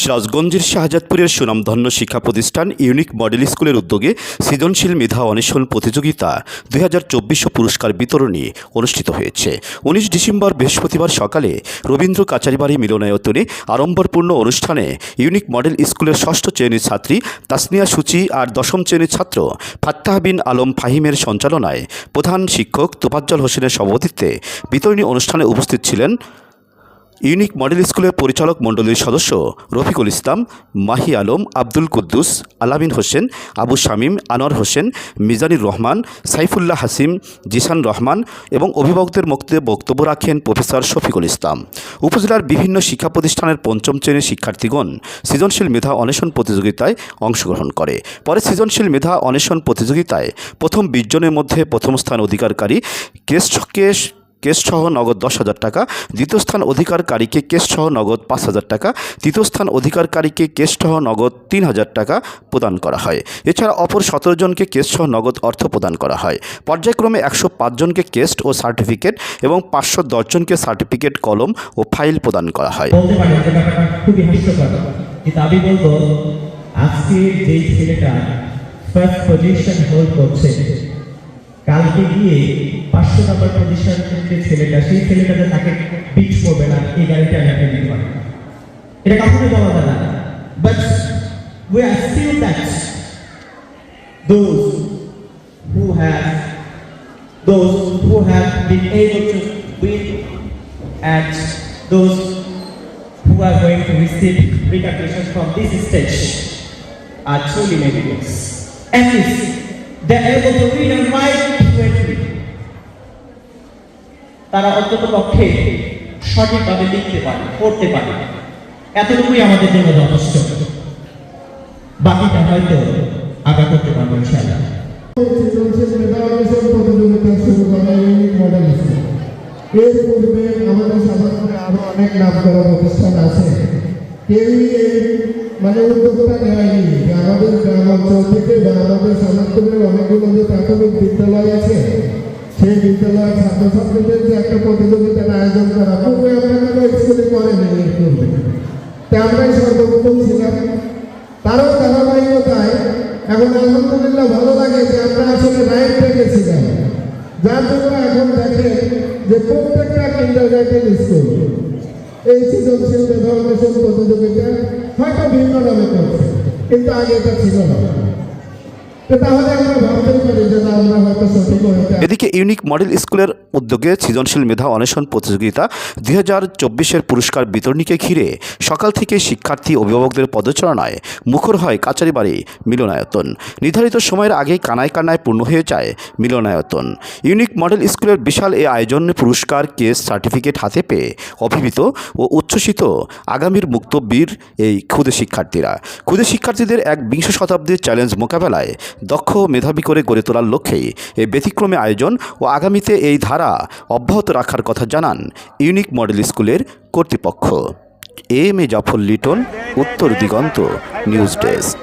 সিরাজগঞ্জের শাহজাদপুরের সুনামধন্য শিক্ষা প্রতিষ্ঠান ইউনিক মডেল স্কুলের উদ্যোগে সৃজনশীল মেধা অন্বেষণ প্রতিযোগিতা দুই হাজার চব্বিশ পুরস্কার বিতরণী অনুষ্ঠিত হয়েছে। উনিশ ডিসেম্বর বৃহস্পতিবার সকালে রবীন্দ্র কাচারিবাড়ি মিলনায়তনে আড়ম্বরপূর্ণ অনুষ্ঠানে ইউনিক মডেল স্কুলের ষষ্ঠ শ্রেণির ছাত্রী তাসনিয়া সূচি আর দশম শ্রেণির ছাত্র ফাত্তাহ বিন আলম ফাহিমের সঞ্চালনায় প্রধান শিক্ষক তোফাজ্জল হোসেনের সভাপতিত্বে বিতরণী অনুষ্ঠানে উপস্থিত ছিলেন ইউনিক মডেল স্কুলের পরিচালক মণ্ডলীর সদস্য রফিকুল ইসলাম, মাহি আলম, আব্দুল কুদ্দুস, আলামিন হোসেন, আবু শামীম, আনোয়ার হোসেন, মিজানুর রহমান, সাইফুল্লাহ হাসিম জিসান রহমান এবং অভিভাবকদের মধ্যে বক্তব্য রাখেন প্রফেসর শফিকুল ইসলাম। উপজেলার বিভিন্ন শিক্ষা প্রতিষ্ঠানের পঞ্চম শ্রেণির শিক্ষার্থীগণ সৃজনশীল মেধা অন্বেষণ প্রতিযোগিতায় অংশগ্রহণ করে। পরে সৃজনশীল মেধা অন্বেষণ প্রতিযোগিতায় প্রথম বিশ জনের মধ্যে প্রথম স্থান অধিকারকারী কেশ কেশ কেসসহ নগদ দশ হাজার টাকা। দ্বিতীয় স্থান অধিকারকারীকে কেসসহ নগদ পাঁচ হাজার টাকা। তৃতীয় স্থান অধিকারকারীকে কেসসহ নগদ তিন হাজার টাকা প্রদান করা হয়। এছাড়া অপর সতেরো জনকে কেসসহ নগদ অর্থ প্রদান করা হয়। পর্যায়ক্রমে একশো পাঁচজনকে কেস্ট ও সার্টিফিকেট এবং পাঁচশো দশজনকে সার্টিফিকেট, কলম ও ফাইল প্রদান করা হয়। বলব, আজকে ছেলেটা ফার্স্ট পজিশন হোল্ড করছে, কালকে গিয়ে পাঁচশো নাম্বার পজিশন যে ছেলেটা সেই ছেলেটা যে তাকে বিট করবে না এই গাড়িটা আমি আপনাকে দিতে পারি এটা কখনোই বলা যায় না but we are still that those who have those who have been able to win and those who are going to receive recognition from this stage are truly meritorious. At least they are able to read and write fluently. তারা অন্তত পক্ষে সঠিকভাবে লিখতে পারে, পড়তে পারে। এতটুকুই আমাদের জন্য যথেষ্ট। বাকিটা হয়তো আগে করতে পারব ইনশাআল্লাহ। এর পূর্বে আমাদের সমাজে আরও অনেক নাম করা প্রতিষ্ঠান আছে কেউই মানে উদ্যোগটা নেয়নি আমাদের গ্রাম অঞ্চল থেকে বা আমাদের সমাজের অনেকগুলো যে প্রাথমিক বিদ্যালয় আছে সেই বিদ্যালয়ের ছাত্রছাত্রীদের যে একটা প্রতিযোগিতার আয়োজন করা পূর্বে আমরা স্কুলে করেনি তা আমরাই সর্বপ্রথম ছিলাম। তারও ধারাবাহিকতায় এখন আলহামদুলিল্লাহ ভালো লাগে যে আমরা আসলে রাইট ট্র্যাকে ছিলাম। যার জন্য এখন দেখেন যে প্রত্যেকটা কিন্ডার গার্ডেন স্কুল এই সৃজনশীল মেধা অন্বেষণ প্রতিযোগিতা হয়তো ভিন্ন নামে করছে, কিন্তু আগে এটা ছিল না। এদিকে ইউনিক মডেল স্কুলের উদ্যোগে সৃজনশীল মেধা অন্বেষণ প্রতিযোগিতা দুই হাজার চব্বিশের পুরস্কার বিতরণীকে ঘিরে সকাল থেকে শিক্ষার্থী, অভিভাবকদের পদচারণায় মুখর হয় কাচারিবাড়ি মিলনায়তন। নির্ধারিত সময়ের আগেই কানায় কানায় পূর্ণ হয়ে যায় মিলনায়তন। ইউনিক মডেল স্কুলের বিশাল এ আয়োজনে পুরস্কার, কেস, সার্টিফিকেট হাতে পেয়ে অভিভূত ও উচ্ছ্বসিত আগামীর মুক্তবীর এই ক্ষুদে শিক্ষার্থীরা। ক্ষুদে শিক্ষার্থীদের এক বিংশ শতাব্দীর চ্যালেঞ্জ মোকাবেলায় দক্ষ মেধাবী করে গড়ে তোলার লক্ষ্যে এই ব্যতিক্রমে আয়োজন ও আগামীতে এই ধারা অব্যাহত রাখার কথা জানান ইউনিক মডেল স্কুলের কর্তৃপক্ষ। এম এ জাফর লিটন, উত্তর দিগন্ত, নিউজ ডেস্ক।